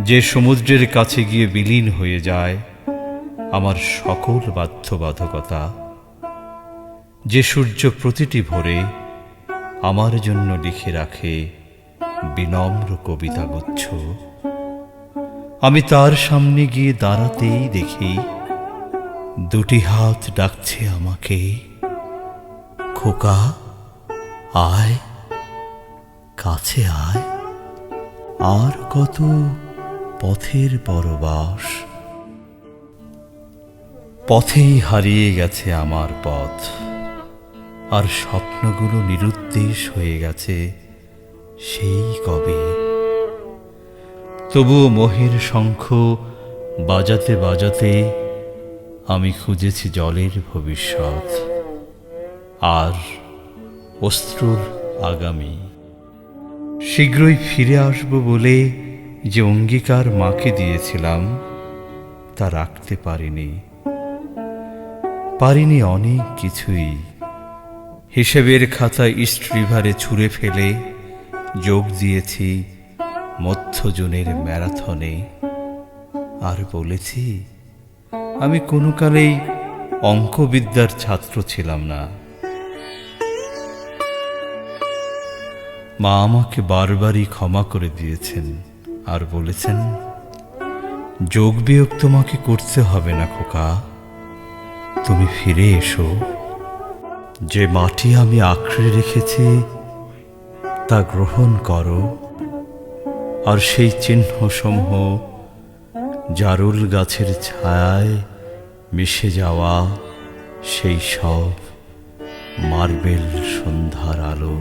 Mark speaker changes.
Speaker 1: যে সমুদ্রের কাছে গিয়ে বিলীন হয়ে যায় আমার সকল বাধ্যবাধকতা। যে সূর্য প্রতিটি ভোরে আমার জন্য লিখে রাখে বিনম্র কবিতা কবিতাগুচ্ছ। আমি তার সামনে গিয়ে দাঁড়াতেই দেখি দুটি হাত ডাকছে আমাকে, খোকা, আয়, কাছে আয়। আর কত পথের পরবাস। পথেই হারিয়ে গেছে আমার পথ, আর স্বপ্নগুলো নিরুদ্দেশ হয়ে গেছে সেই কবে। তবুও মোহের শঙ্খ বাজাতে বাজাতে আমি খুঁজেছি জলের ভবিষ্যৎ, আর অস্ত্রর আগামী। শীঘ্রই ফিরে আসব বলে যে অঙ্গীকার মাকে দিয়েছিলাম, তা রাখতে পারিনি। পারিনি অনেক কিছুই। হিসেবের খাতা ইস্ট রিভারে ছুঁড়ে ফেলে যোগ দিয়েছি মধ্যজনের ম্যারাথনে। আর বলেছি, আমি কোনো কালেই অঙ্কবিদ্যার ছাত্র ছিলাম না। মা আমাকে বারবারই ক্ষমা করে দিয়েছেন। আর বলেছেন, যোগ বিয়োগ তোমাকে করতে হবে না খোকা। তুমি ফিরে এসো। যে মাটি আমি আঁকড়ে রেখেছি, তা গ্রহণ করো। আর সেই চিহ্নসমূহ, জারুল গাছের ছায়ায় মিশে যাওয়া, সেই সব মার্বেল সন্ধ্যার আলো।